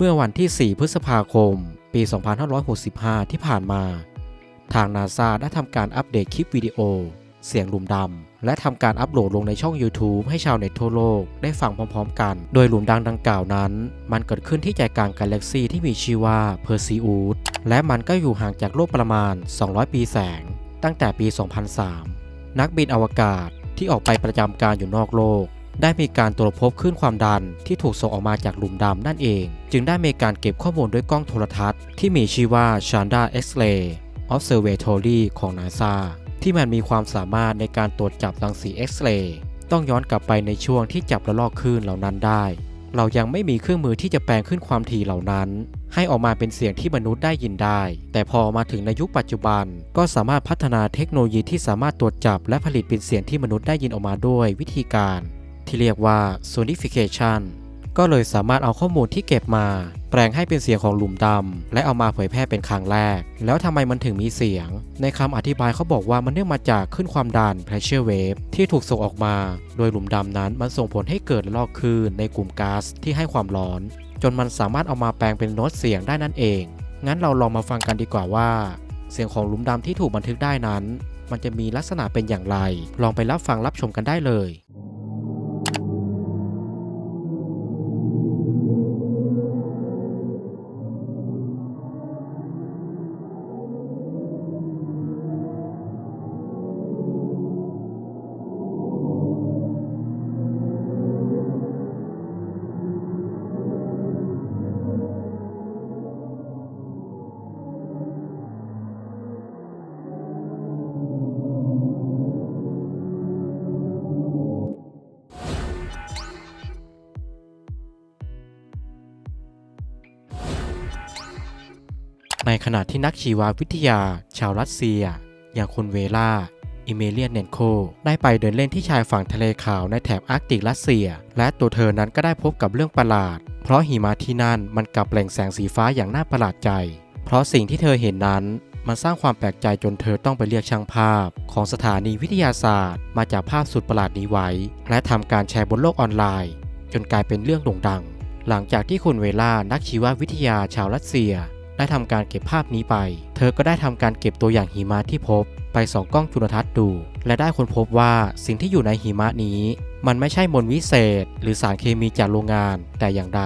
เมื่อวันที่ 4 พฤษภาคม ปี 2565 ที่ผ่านมา ทางนาซาได้ทำการอัปเดตคลิปวิดีโอ เสียงหลุมดำ และทำการอัปโหลดลงในช่อง YouTube ให้ชาวเน็ตทั่วโลกได้ฟังพร้อมๆกัน โดยหลุมดังดังกล่าวนั้น มันเกิดขึ้นที่ใจกลางกาแล็กซีที่มีชื่อว่าเพอร์ซีอูดและมันก็อยู่ห่างจากโลกประมาณ 200 ปีแสง ตั้งแต่ปี 2003 นักบินอวกาศที่ออกไปประจำการอยู่นอกโลก ได้มีการตรวจพบคลื่นความดันที่ถูกส่งออกมาจากหลุมดำนั่นเอง จึงได้มีการเก็บข้อมูลด้วยกล้องโทรทัศน์ ที่มีชื่อว่า Chandra X-ray Observatory ของ NASA ที่มันมีความสามารถในการตรวจจับรังสีเอ็กซเรย์ต้องย้อนกลับไปในช่วงที่จับระลอกคลื่นเหล่านั้นได้ เรายังไม่มีเครื่องมือที่จะแปลงขึ้นความถี่เหล่านั้น ให้ออกมาเป็นเสียงที่มนุษย์ได้ยินได้ แต่พอมาถึงในยุคปัจจุบัน ก็สามารถพัฒนาเทคโนโลยีที่สามารถตรวจจับและผลิตเป็นเสียงที่มนุษย์ได้ยินออกมาด้วยวิธีการ ที่เรียกว่า sonification ก็เลยสามารถเอาข้อมูลที่เก็บมา แปลงให้เป็นเสียงของหลุมดำและเอามาเผยแพร่เป็นครั้งแรก แล้วทำไมมันถึงมีเสียง ในคำอธิบายเขาบอกว่ามันเนื่องมาจากขึ้นความดัน pressure wave ที่ถูกส่งออกมา โดยหลุมดำนั้นมันส่งผลให้เกิดลอกคลื่นในกลุ่มก๊าซที่ให้ความร้อน จนมันสามารถเอามาแปลงเป็นโน้ตเสียงได้นั่นเอง งั้นเราลองมาฟังกันดีกว่าว่า เสียงของหลุมดำที่ถูกบันทึกได้นั้น มันจะมีลักษณะเป็นอย่างไร ลองไปรับฟังรับชมกันได้เลย ในขณะที่นักชีววิทยา ชาวรัสเซีย อย่างคุณเวล่าอิเมเลียนเนนโค ได้ไปเดินเล่นที่ชายฝั่งทะเลขาวในแถบอาร์กติกรัสเซีย และตัวเธอนั้นก็ได้พบกับเรื่องประหลาด เพราะหิมะที่นั่นมันกลับแปลงแสงสีฟ้าอย่างน่าประหลาดใจ เพราะสิ่งที่เธอเห็นนั้นมันสร้างความแปลกใจจนเธอต้องไปเรียกช่างภาพ ของสถานีวิทยาศาสตร์ มาจากภาพสุดประหลาดนี้ไว้ และทำการแชร์บนโลกออนไลน์ จนกลายเป็นเรื่องโด่งดัง หลังจากที่คุณเวลานักชีววิทยาชาวรัสเซีย ได้ทำการเก็บภาพนี้ไป เธอก็ได้ทำการเก็บตัวอย่างหิมะที่พบ ไปส่องกล้องจุลทรรศน์ดู และได้ค้นพบว่าสิ่งที่อยู่ในหิมะนี้ มันไม่ใช่มลวิเศษ หรือสารเคมีจากโรงงานแต่อย่างใด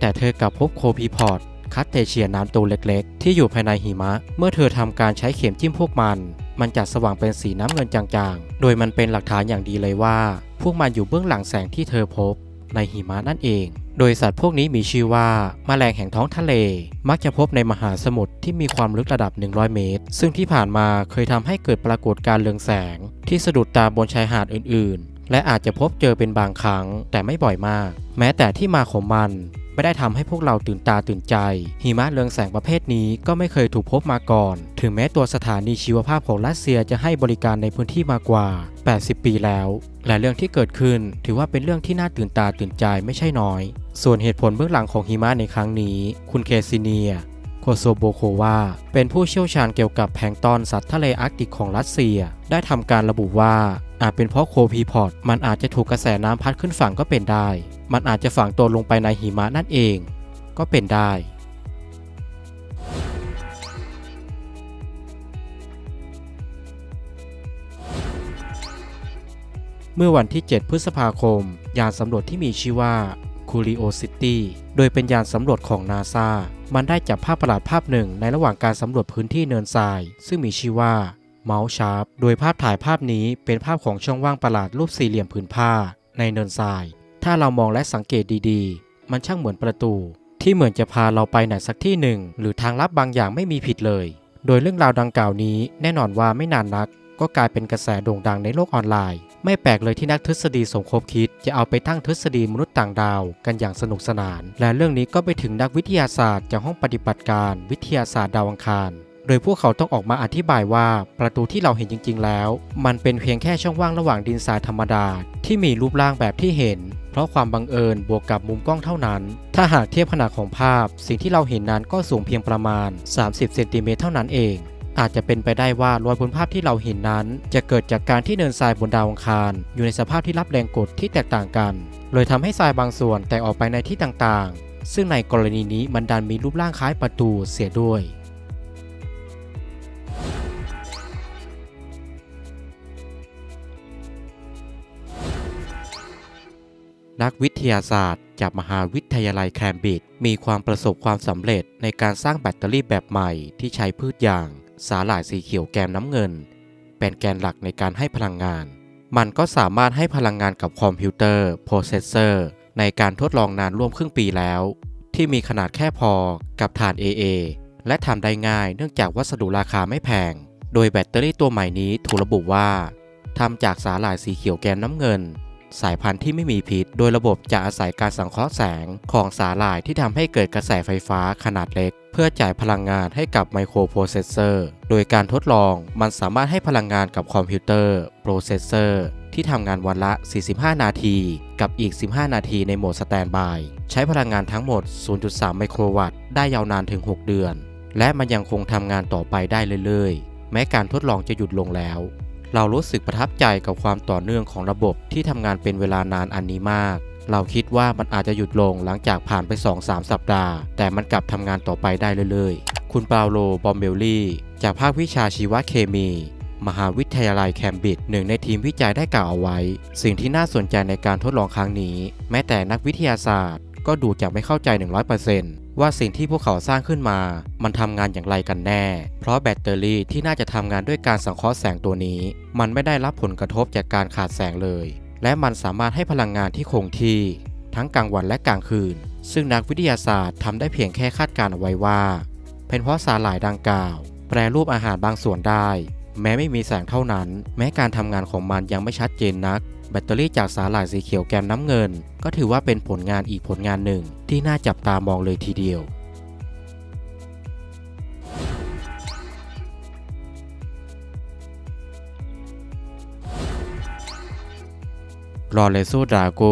แต่เธอกลับพบโคพีพอร์ตคัตเตเชียน้ำตัวเล็กๆ ที่อยู่ภายในหิมะ เมื่อเธอทำการใช้เข็มจิ้มพวกมัน มันจะสว่างเป็นสีน้ำเงินจางๆ โดยมันเป็นหลักฐานอย่างดีเลยว่า พวกมันอยู่เบื้องหลังแสงที่เธอพบ ในหิมะนั่นเอง โดยสัตว์พวกนี้มีชื่อว่าแมลงแห่งท้องทะเล มักจะพบในมหาสมุทรที่มีความลึกระดับ 100 เมตร ซึ่งที่ผ่านมาเคยทำให้เกิดปรากฏการณ์เรืองแสง ที่สะดุดตาบนชายหาดอื่น ๆ และอาจจะพบเจอเป็นบางครั้ง แต่ไม่บ่อยมาก แม้แต่ที่มาของมันไม่ได้ทำให้พวกเราตื่นตาตื่นใจ หิมะเรืองแสงประเภทนี้ก็ไม่เคยถูกพบมาก่อน ถึงแม้ตัวสถานีชีวภาพของรัสเซียจะให้บริการในพื้นที่มากว่า 80 ปีแล้ว และเรื่องที่เกิดขึ้น ถือว่าเป็นเรื่องที่น่าตื่นตาตื่นใจไม่ใช่น้อย ส่วนเหตุผลเบื้องหลังของหิมะในครั้งนี้ คุณเคซิเนียโคโซโบโควา เป็นผู้เชี่ยวชาญเกี่ยวกับแพงตอนสัตว์ทะเลอาร์กติกของรัสเซีย ได้ทำการระบุว่า อาจเป็นเพราะโคพีพอร์ตมันอาจจะถูกกระแสน้ำพัดขึ้นฝั่งก็เป็นได้ มันอาจจะฝังตัวลงไปในหิมะนั่นเอง ก็เป็นได้เมื่อวันที่ 7 พฤษภาคม ยานสำรวจที่มีชื่อว่า Curiosity โดยเป็นยานสำรวจของนาซามันได้จับภาพประหลาดภาพหนึ่งในระหว่างการสำรวจพื้นที่เนินทราย ซึ่งมีชื่อว่าเมาส์ชาร์ปโดยภาพถ่ายภาพนี้เป็นภาพของช่องว่างประหลาดรูปสี่เหลี่ยมผืนผ้า ในเนินทราย ถ้าเรามองและสังเกตดีๆ มันช่างเหมือนประตู ที่เหมือนจะพาเราไปไหนสักที่หนึ่ง หรือทางลับบางอย่างไม่มีผิดเลย โดยเรื่องราวดังกล่าวนี้แน่นอนว่าไม่นานนัก ก็กลายเป็นกระแสโด่งดังในโลกออนไลน์ ไม่แปลกเลยที่นักทฤษฎีสมคบคิด จะเอาไปตั้งทฤษฎีมนุษย์ต่างดาว กันอย่างสนุกสนาน และเรื่องนี้ก็ไปถึงนักวิทยาศาสตร์จากห้องปฏิบัติการ วิทยาศาสตร์ดาวอังคารโดยพวกเขาต้องออกมาอธิบายว่าประตูที่เราเห็นจริง ๆ แล้ว มันเป็นเพียงแค่ช่องว่างระหว่างดินทรายธรรมดา ที่มีรูปร่างแบบที่เห็น เพราะความบังเอิญบวกกับมุมกล้องเท่านั้น ถ้าหากเทียบขนาดของภาพ สิ่งที่เราเห็นนั้นก็สูงเพียงประมาณ 30 เซนติเมตรเท่านั้นเอง อาจจะเป็นไปได้ว่ารอยบนภาพที่เราเห็นนั้น จะเกิดจากการที่เนินทรายบนดาวอังคาร อยู่ในสภาพที่รับแรงกดที่แตกต่างกัน เลยทำให้ทรายบางส่วนแตกออกไปในที่ต่างๆ ซึ่งในกรณีนี้มันดันมีรูปร่างคล้ายประตูเสียด้วยนักวิทยาศาสตร์ จากมหาวิทยาลัยแคมบริดจ์มีความประสบความสำเร็จในการสร้างแบตเตอรี่แบบใหม่ที่ใช้พืชอย่าง สาหร่ายสีเขียวแกมน้ำเงิน เป็นแกนหลักในการให้พลังงาน มันก็สามารถให้พลังงานกับคอมพิวเตอร์ โปรเซสเซอร์ ในการทดลองนานร่วมครึ่งปีแล้ว ที่มีขนาดแค่พอกับฐาน AA และทำได้ง่ายเนื่องจากวัสดุราคาไม่แพง โดยแบตเตอรี่ตัวใหม่นี้ถูกระบุว่าทำจากสาหร่ายสีเขียวแกมน้ำเงิน สายพันธุ์ที่ไม่มีพิษ โดยระบบจะอาศัยการสังเคราะห์แสงของสาหร่ายที่ทำให้เกิดกระแสไฟฟ้าขนาดเล็ก เพื่อจ่ายพลังงานให้กับไมโครโปรเซสเซอร์ โดยการทดลองมันสามารถให้พลังงานกับคอมพิวเตอร์โปรเซสเซอร์ที่ทำงานวันละ 45 นาที กับอีก 15 นาทีในโหมดสแตนบาย ใช้พลังงานทั้งหมด 0.3 ไมโครวัตต์ ได้ยาวนานถึง 6 เดือน และมันยังคงทำงานต่อไปได้เรื่อยๆ แม้การทดลองจะหยุดลงแล้ว เรารู้สึกประทับใจกับความต่อเนื่องของระบบที่ทำงานเป็นเวลานานอันนี้มาก เราคิดว่ามันอาจจะหยุดลงหลังจากผ่านไป 2-3 สัปดาห์ แต่มันกลับทำงานต่อไปได้เรื่อยๆ คุณปาโล บอมเบลลี่ จากภาควิชาชีวเคมี มหาวิทยาลัยแคมบริดจ์หนึ่งในทีมวิจัยได้กล่าวเอาไว้ สิ่งที่น่าสนใจในการทดลองครั้งนี้ แม้แต่นักวิทยาศาสตร์ ก็ดูจะไม่เข้าใจ 100%ว่าสิ่งที่พวกเขาสร้างขึ้นมา มันทำงานอย่างไรกันแน่ เพราะแบตเตอรี่ที่น่าจะทำงานด้วยการสังเคราะห์แสงตัวนี้ มันไม่ได้รับผลกระทบจากการขาดแสงเลย และมันสามารถให้พลังงานที่คงที่ ทั้งกลางวันและกลางคืน ซึ่งนักวิทยาศาสตร์ทำได้เพียงแค่คาดการณ์เอาไว้ว่า เป็นเพราะสาหร่ายดังกล่าว แปรรูปอาหารบางส่วนได้ แม้ไม่มีแสงเท่านั้น แม้การทำงานของมันยังไม่ชัดเจนนัก แบตเตอรี่จากสาหร่ายสีเขียวแกมน้ำเงิน ก็ถือว่าเป็นผลงานอีกผลงานหนึ่ง ที่น่าจับตามองเลยทีเดียวลอเรโซดราโก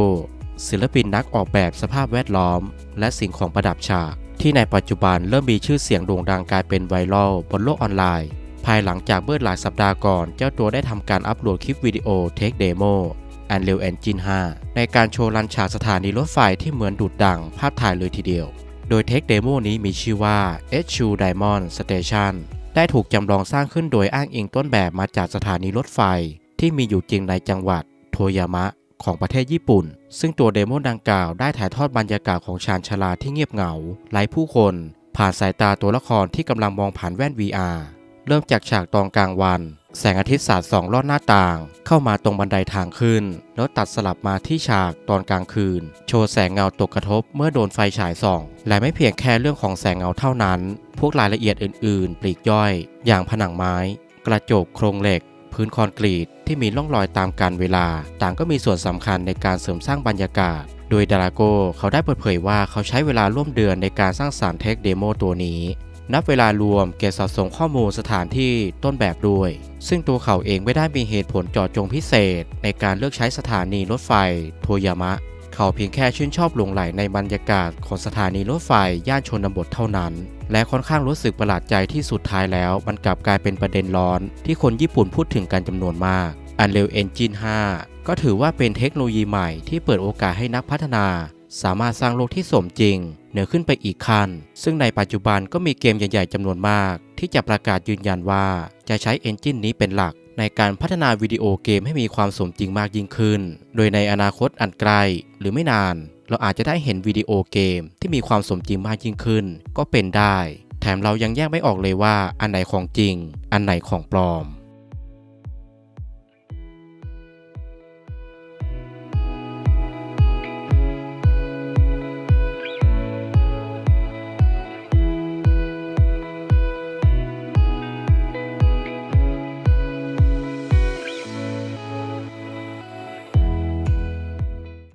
ศิลปินนักออกแบบสภาพแวดล้อม และสิ่งของประดับฉาก ที่ในปัจจุบันเริ่มมีชื่อเสียงโด่งดังกลายเป็นไวรัลบนโลกออนไลน์ ภายหลังจากเมื่อหลายสัปดาห์ก่อน เจ้าตัวได้ทำการอัปโหลดคลิปวิดีโอ Take Demo Unreal Engine 5 ในการโชว์ลันฉากสถานีรถไฟที่เหมือนดูดดังภาพถ่ายเลยทีเดียว โดย Take Demo นี้มีชื่อว่า h u Diamond Station ได้ถูกจำลองสร้างขึ้นโดยอ้างอิงต้นแบบมาจากสถานีรถไฟ ที่มีอยู่จริงในจังหวัดโทยามะของประเทศญี่ปุ่น ซึ่งตัวเดโมดังกล่าวได้ถ่ายทอดบรรยากาศของชานชาลาที่เงียบเหงาไร้ผู้คน ผ่านสายตาตัวละครที่กำลังมองผ่านแว่น VR เริ่มจากฉากตอนกลางวัน แสงอาทิตย์สาดส่องลอดหน้าต่าง เข้ามาตรงบันไดทางขึ้น แล้วตัดสลับมาที่ฉากตอนกลางคืน โชว์แสงเงาตกกระทบเมื่อโดนไฟฉายส่อง และไม่เพียงแค่เรื่องของแสงเงาเท่านั้น พวกรายละเอียดอื่น ๆ ปลีกย่อย อย่างผนังไม้ กระจกโครงเหล็ก พื้นคอนกรีตที่มีร่องรอยตามกาลเวลา ต่างก็มีส่วนสำคัญในการเสริมสร้างบรรยากาศ โดยดาราโกเขาได้เปิดเผยว่าเขาใช้เวลาร่วมเดือนในการสร้างสารรค์เทคเดโมตัวนี้ นับเวลารวมเก็บสะสมข้อมูลสถานที่ต้นแบบด้วย ซึ่งตัวเขาเองไม่ได้มีเหตุผลเจาะจงพิเศษ ในการเลือกใช้สถานีรถไฟโทยามะ เขาเพียงแค่ชื่นชอบหลงไหลในบรรยากาศของสถานีรถไฟย่านชนบทเท่านั้น และค่อนข้างรู้สึกประหลาดใจที่สุดท้ายแล้ว มันกลับกลายเป็นประเด็นร้อน ที่คนญี่ปุ่นพูดถึงกันจำนวนมาก Unreal Engine 5 ก็ถือว่าเป็นเทคโนโลยีใหม่ที่เปิดโอกาสให้นักพัฒนา สามารถสร้างโลกที่สมจริง เหนือขึ้นไปอีกขั้น ซึ่งในปัจจุบันก็มีเกมใหญ่ ๆจำนวนมาก ที่จะประกาศยืนยันว่าจะใช้เอนจินนี้เป็นหลัก ในการพัฒนาวิดีโอเกมให้มีความสมจริงมากยิ่งขึ้น โดยในอนาคตอันไกลหรือไม่นาน เราอาจจะได้เห็นวิดีโอเกมที่มีความสมจริงมากยิ่งขึ้น ก็เป็นได้ แถมเรายังแยกไม่ออกเลยว่าอันไหนของจริง อันไหนของปลอม